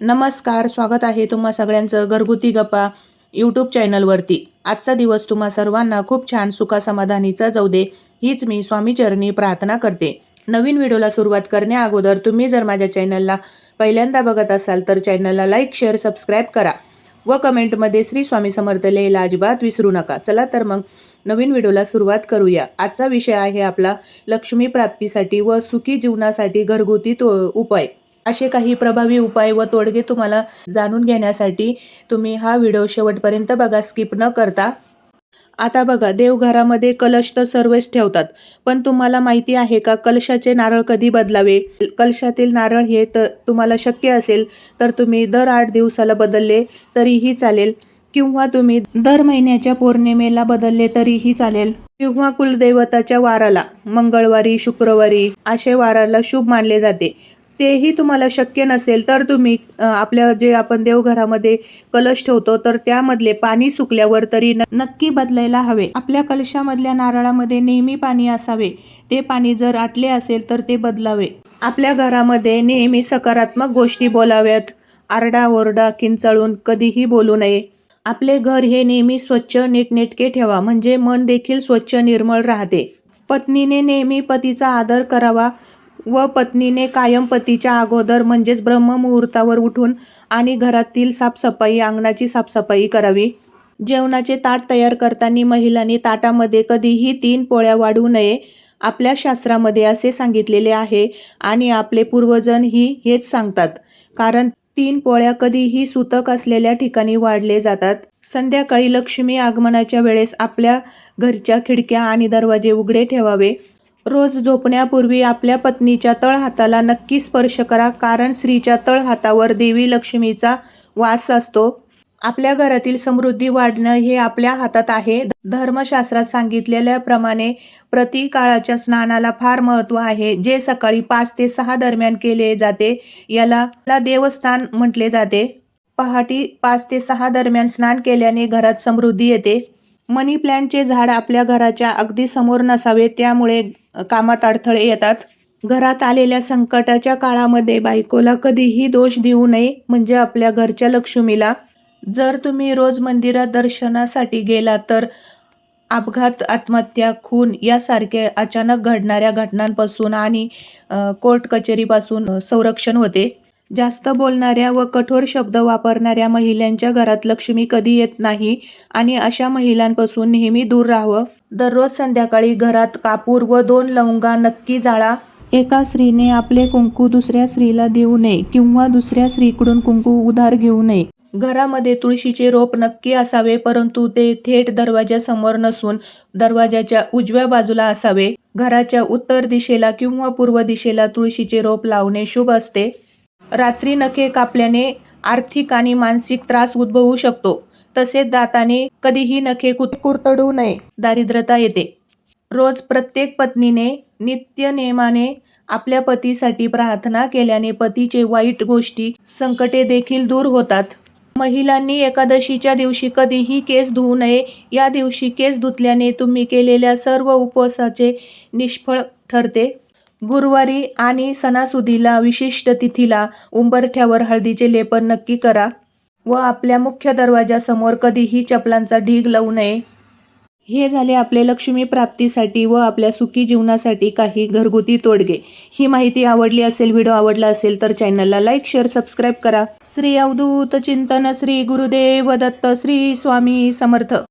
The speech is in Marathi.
नमस्कार स्वागत आहे तुम्हा सगळ्यांचं घरगुती गप्पा यूट्यूब चॅनलवरती. आजचा दिवस तुम्हा सर्वांना खूप छान सुखासमाधानीचा जाऊ दे हीच मी स्वामीचरणी प्रार्थना करते. नवीन व्हिडिओला सुरुवात करण्या अगोदर तुम्ही जर माझ्या चॅनलला पहिल्यांदा बघत असाल तर चॅनलला लाईक शेअर सबस्क्राईब करा व कमेंटमध्ये श्री स्वामी समर्थ लिहायला अजिबात विसरू नका. चला तर मग नवीन व्हिडिओला सुरुवात करूया. आजचा विषय आहे आपला लक्ष्मी प्राप्तीसाठी व सुखी जीवनासाठी घरगुती तो उपाय. असे काही प्रभावी उपाय व तोडगे तुम्हाला जाणून घेण्यासाठी तुम्ही हा व्हिडिओ शेवटपर्यंत बघा स्किप न करता. आता बघा देवघरामध्ये कलश तर सर्वच ठेवतात पण तुम्हाला माहिती आहे का कलशाचे नारळ कधी बदलावे? कलशातील नारळ हे तर तुम्हाला शक्य असेल तर तुम्ही दर आठ दिवसाला बदलले तरीही चालेल किंवा तुम्ही दर महिन्याच्या पौर्णिमेला बदलले तरीही चालेल. किंवा कुलदैवताच्या वाराला मंगळवारी शुक्रवारी असे वाराला शुभ मानले जाते. तेही तुम्हाला शक्य नसेल तर तुम्ही आपल्या जे आपण देवघरामध्ये कलश ठेवतो तर त्यामधले पाणी सुकल्यावर तरी न- नक्की बदलायला हवे. आपल्या कलशामधल्या नारळामध्ये नेहमी पाणी असावे. ते पाणी जर आटले असेल तर ते बदलावे. आपल्या घरामध्ये नेहमी सकारात्मक गोष्टी बोलाव्यात. आरडाओरडा किंचाळून कधीही बोलू नये. आपले घर हे नेहमी स्वच्छ नीटनेटके ठेवा. म्हणजे मन देखील स्वच्छ निर्मळ राहते. पत्नीने नेहमी पतीचा आदर करावा. व पत्नीने कायम पतीच्या अगोदर म्हणजेच ब्रह्ममुहूर्तावर उठून आणि घरातील साफसफाई अंगणाची साफसफाई करावी. जेवणाचे ताट तयार करताना महिलांनी ताटामध्ये कधीही तीन पोळ्या वाढू नये आपल्या शास्त्रामध्ये असे सांगितलेले आहे आणि आपले पूर्वजन ही हेच सांगतात. कारण तीन पोळ्या कधीही सुतक असलेल्या ठिकाणी वाढले जातात. संध्याकाळी लक्ष्मी आगमनाच्या वेळेस आपल्या घरच्या खिडक्या आणि दरवाजे उघडे ठेवावे. रोज झोपण्यापूर्वी आपल्या पत्नीच्या तळहाताला नक्की स्पर्श करा कारण स्त्रीच्या तळहातावर देवी लक्ष्मीचा वास असतो. आपल्या घरातील समृद्धी वाढणं हे आपल्या हातात आहे. धर्मशास्त्रात सांगितलेल्याप्रमाणे प्रतिकाळाच्या स्नानाला फार महत्त्व आहे. जे सकाळी पाच ते सहा दरम्यान केले जाते याला याला देवस्थान म्हटले जाते. पहाटे पाच ते सहा दरम्यान स्नान केल्याने घरात समृद्धी येते. मनी प्लॅन्टचे झाड आपल्या घराच्या अगदी समोर नसावे त्यामुळे कामात अडथळे येतात. घरात आलेल्या संकटाच्या काळामध्ये बायकोला कधीही दोष देऊ नये म्हणजे आपल्या घरच्या लक्ष्मीला. जर तुम्ही रोज मंदिरात दर्शनासाठी गेला तर अपघात आत्महत्या खून यासारख्या अचानक घडणाऱ्या घटनांपासून आणि कोर्ट कचेरीपासून संरक्षण होते. जास्त बोलणाऱ्या व कठोर शब्द वापरणाऱ्या महिलांच्या घरात लक्ष्मी कधी येत नाही आणि अशा महिलांपासून नेहमी दूर राहावं? दररोज संध्याकाळी घरात कापूर व दोन लवंगा नक्की जाळा. एका स्त्रीने आपले कुंकू दुसऱ्या स्त्रीला देऊ नये किंवा दुसऱ्या स्त्रीकडून कुंकू उधार घेऊ नये. घरामध्ये तुळशीचे रोप नक्की असावे परंतु ते थेट दरवाजासमोर नसून दरवाजाच्या उजव्या बाजूला असावे. घराच्या उत्तर दिशेला किंवा पूर्व दिशेला तुळशीचे रोप लावणे शुभ असते. रात्री नखे कापल्याने आर्थिक आणि मानसिक त्रास उद्भवू शकतो. तसेच दाताने कधीही नखे कुत कुरतडू नये दारिद्रता येते. रोज प्रत्येक पत्नीने नित्य नेमाने आपल्या पतीसाठी प्रार्थना केल्याने पतीचे वाईट गोष्टी संकटे देखील दूर होतात. महिलांनी एकादशीच्या दिवशी कधीही केस धुवू नये या दिवशी केस धुतल्याने तुम्ही केलेल्या सर्व उपवासाचे निष्फळ ठरते. गुरुवारी आणि सणासुदीला विशिष्ट तिथीला उंबरठ्यावर हळदीचे लेपन नक्की करा व आपल्या मुख्य दरवाजासमोर कधीही चपलांचा ढीग लावू नये. हे झाले आपले लक्ष्मी प्राप्तीसाठी व आपल्या सुखी जीवनासाठी काही घरगुती तोडगे. ही माहिती आवडली असेल व्हिडिओ आवडला असेल तर चॅनलला लाईक शेअर सबस्क्राईब करा. श्री अवधूत चिंतन श्री गुरुदेव दत्त श्री स्वामी समर्थ.